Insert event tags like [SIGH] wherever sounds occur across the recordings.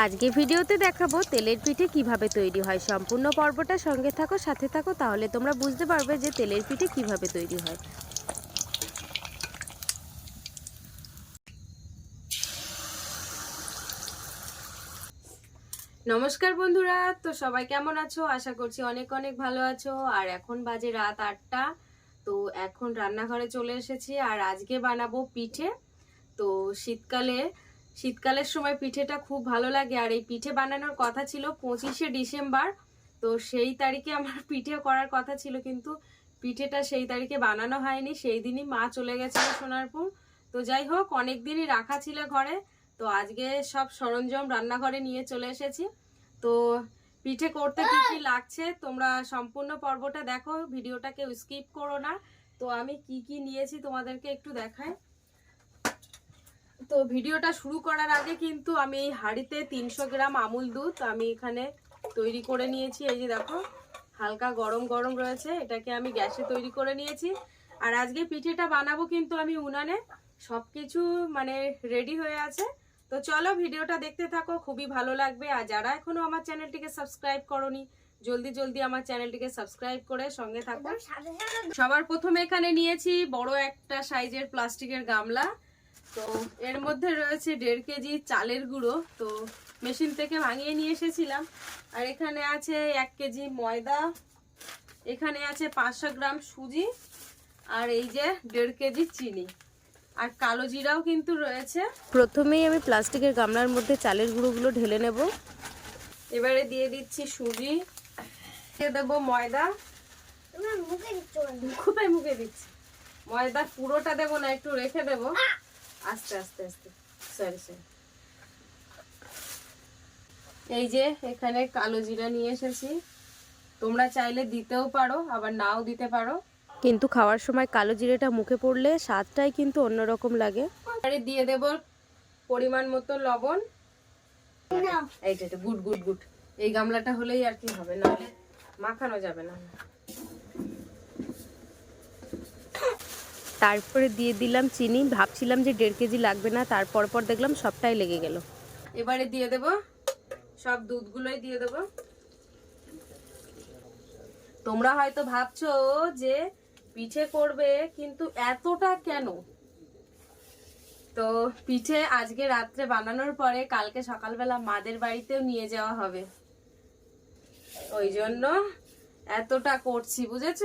আজকে ভিডিওতে দেখাবো তেলের পিঠে কীভাবে তৈরি হয়। সম্পূর্ণ পর্বটা সঙ্গে থাকো, সাথে থাকো, তাহলে তোমরা বুঝতে পারবে যে তেলের পিঠে কীভাবে তৈরি হয়। নমস্কার বন্ধুরা, তো সবাই কেমন আছো? আশা করছি অনেক অনেক ভালো আছো। আর এখন বাজে রাত আটটা, তো এখন রান্নাঘরে চলে এসেছি। আর আজকে বানাবো পিঠে। তো শীতকালে শীতকালের সময় পিঠেটা খুব ভালো লাগে। আর এই পিঠে বানানোর কথা ছিল পঁচিশে ডিসেম্বর। তো সেই তারিখে আমার [LAUGHS] পিঠে করার কথা ছিল কিন্তু পিঠেটা সেই তারিখে বানানো হয়নি। সেই দিনই মা চলে গেছিল সোনারপুর। তো যাই হোক অনেক দিনই রাখা ছিল ঘরে। তো আজকে সব সরঞ্জাম রান্নাঘরে নিয়ে চলে এসেছি। তো পিঠে করতে কি কি লাগছে তোমরা সম্পূর্ণ পর্বটা দেখো। ভিডিওটা কেউ স্কিপ করো না। তো আমি কি কি নিয়েছি তোমাদেরকে একটু দেখাই। তো ভিডিওটা শুরু করার আগে কিন্তু আমি এই হাঁড়িতে তিনশো গ্রাম আমুল দুধ আমি এখানে তৈরি করে নিয়েছি। এই যে দেখো হালকা গরম গরম রয়েছে এটাকে আমি গ্যাসে তৈরি করে নিয়েছি। আর আজকে পিঠেটা বানাবো কিন্তু আমি উনানে সব কিছু মানে রেডি হয়ে আছে। তো চলো ভিডিওটা দেখতে থাকো খুবই ভালো লাগবে। আর যারা এখনও আমার চ্যানেলটিকে সাবস্ক্রাইব করনি জলদি জলদি আমার চ্যানেলটিকে সাবস্ক্রাইব করে সঙ্গে থাকো। সবার প্রথমে এখানে নিয়েছি বড় একটা সাইজের প্লাস্টিকের গামলা। তো এর মধ্যে রয়েছে দেড় কেজি চালের গুঁড়ো। তো মেশিন থেকে ভাঙিয়ে নিয়ে এসেছিলাম। আর এখানে আছে এক কেজি ময়দা। এখানে আছে পাঁচশো গ্রাম সুজি। আর এই যে দেড় কেজি চিনি। আর কালো জিরাও কিন্তু রয়েছে। প্রথমেই আমি প্লাস্টিকের গামলার মধ্যে চালের গুঁড়োগুলো ঢেলে নেব। এবারে দিয়ে দিচ্ছি সুজি। দিয়ে দেবো ময়দা। মুখে দিচ্ছ কোথায় মুখে দিচ্ছি। ময়দা পুরোটা দেবো না একটু রেখে দেবো। আস্তে আস্তে আস্তে। সরি সরি এই যে এখানে কালো জিরা নিয়ে এসেছি। তোমরা চাইলে দিতেও পারো আবার নাও দিতে পারো। কিন্তু খাওয়ার সময় কালো জিরেটা মুখে পড়লে স্বাদটাই কিন্তু অন্যরকম লাগে। এবারে দিয়ে দেব পরিমাণ মতো লবণ। না এইটা গুড গুড গুড। এই গামলাটা হলেই আর কি হবে নাহলে মাখানো যাবে না। তারপরে দিয়ে দিলাম চিনি। ভাবছিলাম যে দেড় কেজি লাগবে না, তারপর পর দেখলাম সবটাই লেগে গেল। এবারে দিয়ে দেব সব দুধগুলোই দিয়ে দেব। তোমরা হয়তো ভাবছ যে পিঠে করবে, কিন্তু এতটা কেন? তো পিঠে আজকে রাত্রে বানানোর পরে কালকে সকালবেলা মাদের বাড়িতেও নিয়ে যাওয়া হবে। ওই জন্য এতটা করছি, বুঝেছ?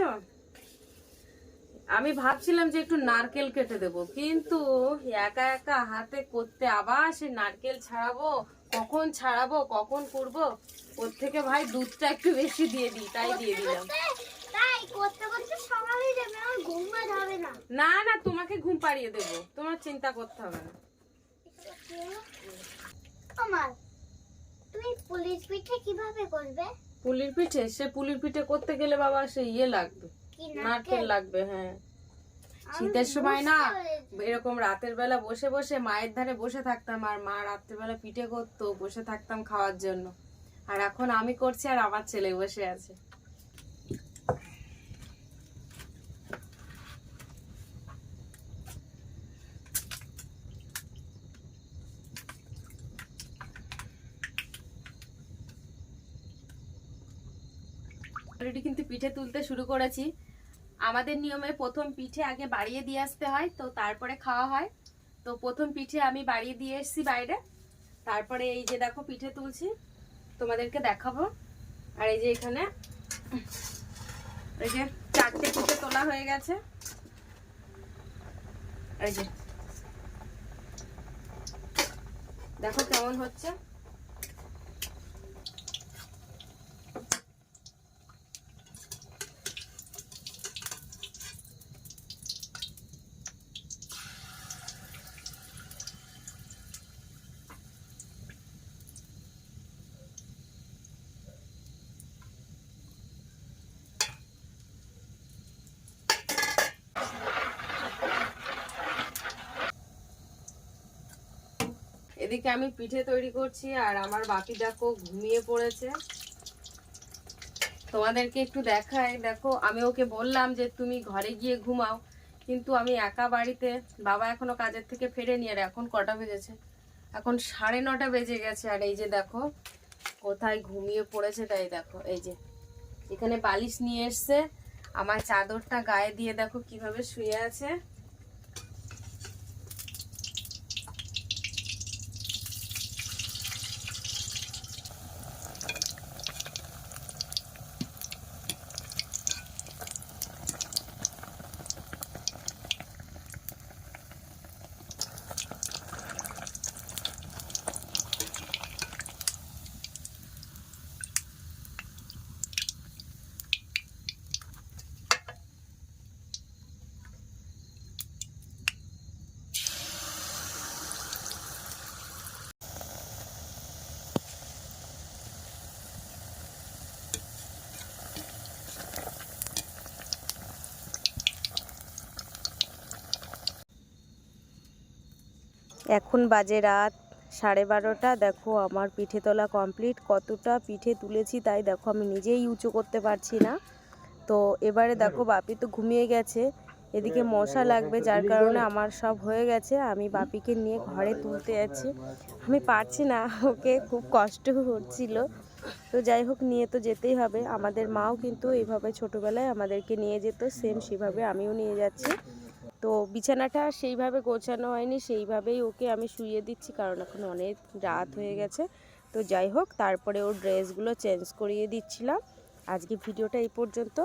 আমি ভাবছিলাম যে একটু নারকেল কেটে দেব কিন্তু একা একা হাতে করতে আবার সে নারকেল ছাড়াবো কখন ছাড়াবো কখন করব? ওর থেকে ভাই দুধটা একটু বেশি দিয়ে দিই তাই দিয়ে দিলাম। না। না তোমাকে ঘুম পাড়িয়ে দেবো তোমার চিন্তা করতে হবে না। তুমি পুলিশ পিঠে কীভাবে করবে? পুলির পিঠে? সে পুলির পিঠে করতে গেলে বাবা সে ইয়ে লাগবে। নারকেল লাগবে হ্যাঁ। শীতের সময় না এরকম রাতের বেলা বসে বসে মায়ের ধারে বসে থাকতাম আর মা রাতের বেলা পিঠে করতো বসে থাকতাম খাওয়ার জন্য। আর এখন আমি করছি আর আমার ছেলে বসে আছে। অলরেডি কিন্তু পিঠে তুলতে শুরু করেছি। আমাদের নিয়মে প্রথম পিঠে আগে বাড়িয়ে দিয়ে আসতে হয়, তো তারপরে খাওয়া হয়। তো প্রথম পিঠে আমি বাড়িয়ে দিয়ে এসেছি বাইরে। তারপরে এই যে দেখো পিঠে তুলছি, তোমাদেরকে দেখাবো। আর এই যে এখানে, এই যে চারটে পিঠে তোলা হয়ে গেছে। এই যে, দেখো কেমন হচ্ছে। এদিকে আমি পিঠে তৈরি করছি আর আমার বাপি দেখো ঘুমিয়ে পড়েছে। তোমাদেরকে একটু দেখায় দেখো, আমি ওকে বললাম যে তুমি ঘরে গিয়ে ঘুমাও, কিন্তু আমি একা বাড়িতে, বাবা এখনও কাজের থেকে ফেরে ফেরেনি আর এখন কটা বেজেছে? এখন সাড়ে নটা বেজে গেছে আর এই যে দেখো, কোথায় ঘুমিয়ে পড়েছে তাই দেখো, এই যে। এখানে বালিশ নিয়ে এসছে, আমার চাদরটা গায়ে দিয়ে দেখো কীভাবে শুয়ে আছে। এখন বাজে রাত সাড়ে বারোটা। দেখো আমার পিঠে তোলা কমপ্লিট কতটা পিঠে তুলেছি তাই দেখো আমি নিজেই উঁচু করতে পারছি না। তো এবারে দেখো বাপি তো ঘুমিয়ে গেছে। এদিকে মশা লাগবে যার কারণে আমার সব হয়ে গেছে। আমি বাপিকে নিয়ে ঘরে তুলতে যাচ্ছি। আমি পারছি না, ওকে খুব কষ্ট হচ্ছিল। তো যাই হোক, নিয়ে তো যেতেই হবে। আমাদের মাও কিন্তু এইভাবে ছোটোবেলায় আমাদেরকে নিয়ে যেত সেম সেভাবে আমিও নিয়ে যাচ্ছি। তো বিছানাটা সেইভাবে গোছানো হয়নি, সেইভাবেই ওকে আমি শুইয়ে দিচ্ছি, কারণ এখন অনেক রাত হয়ে গেছে। তো যাই হোক, তারপরে ওর ড্রেসগুলো চেঞ্জ করিয়ে দিচ্ছিলাম। আজকে ভিডিওটা এই পর্যন্ত।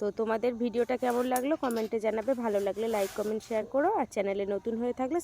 তো তোমাদের ভিডিওটা কেমন লাগল কমেন্টে জানাবে, ভালো লাগলে লাইক, কমেন্ট, শেয়ার করো। আর চ্যানেলে নতুন হয়ে থাকলে